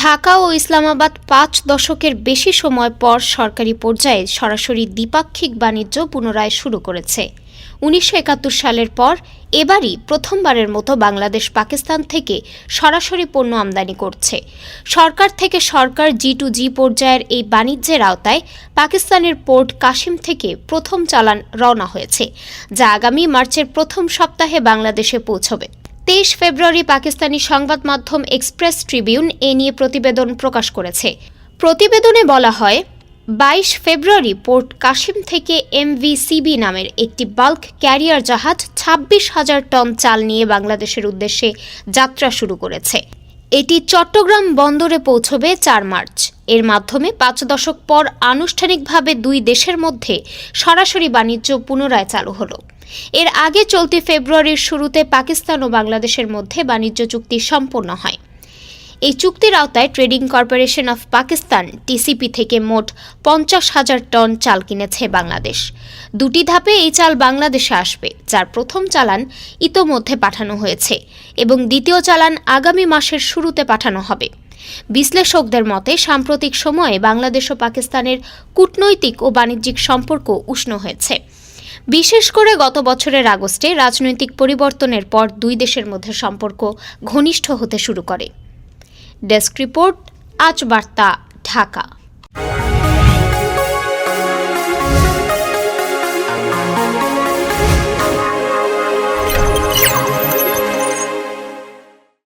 ঢাকা ও ইসলামাবাদ পাঁচ দশকের বেশি সময় পর সরকারি পর্যায়ে সরাসরি দ্বিপাক্ষিক বাণিজ্য পুনরায় শুরু করেছে। উনিশশো একাত্তর সালের পর এবারই প্রথমবারের মতো বাংলাদেশ পাকিস্তান থেকে সরাসরি পণ্য আমদানি করছে। সরকার থেকে সরকার জি টু জি পর্যায়ের এই বাণিজ্যের আওতায় পাকিস্তানের পোর্ট কাশিম থেকে প্রথম চালান রওনা হয়েছে, যা আগামী মার্চের প্রথম সপ্তাহে বাংলাদেশে পৌঁছবে। তেইশ ফেব্রুয়ারি পাকিস্তানি সংবাদ মাধ্যম এক্সপ্রেস ট্রিবিউন এ নিয়ে প্রতিবেদন প্রকাশ করেছে। প্রতিবেদনে বলা হয়, বাইশ ফেব্রুয়ারি পোর্ট কাশিম থেকে এমভিসিবি নামের একটি বাল্ক ক্যারিয়ার জাহাজ ছাব্বিশ হাজার টন চাল নিয়ে বাংলাদেশের উদ্দেশ্যে যাত্রা শুরু করেছে। এটি চট্টগ্রাম বন্দরে পৌঁছবে চার মার্চ। এর মাধ্যমে পাঁচ দশক পর আনুষ্ঠানিকভাবে দুই দেশের মধ্যে সরাসরি বাণিজ্য পুনরায় চালু হলো। এর আগে চলতি ফেব্রুয়ারির শুরুতে পাকিস্তান ও বাংলাদেশের মধ্যে বাণিজ্য চুক্তি সম্পন্ন হয়। এই চুক্তির আওতায় trading corporation of Pakistan, TCP থেকে মোট পঞ্চাশ হাজার টন চাল কিনেছে বাংলাদেশ। দুটি ধাপে এই চাল বাংলাদেশে আসবে, যার প্রথম চালান ইতোমধ্যে পাঠানো হয়েছে এবং দ্বিতীয় চালান আগামী মাসের শুরুতে পাঠানো হবে। বিশ্লেষকদের মতে, সাম্প্রতিক সময়ে বাংলাদেশ ও পাকিস্তানের কূটনৈতিক ও বাণিজ্যিক সম্পর্ক উষ্ণ হয়েছে। বিশেষ করে গত বছরের আগস্টে রাজনৈতিক পরিবর্তনের পর দুই দেশের মধ্যে সম্পর্ক ঘনিষ্ঠ হতে শুরু করে। ডেস্ক রিপোর্ট, আজ বার্তা, ঢাকা।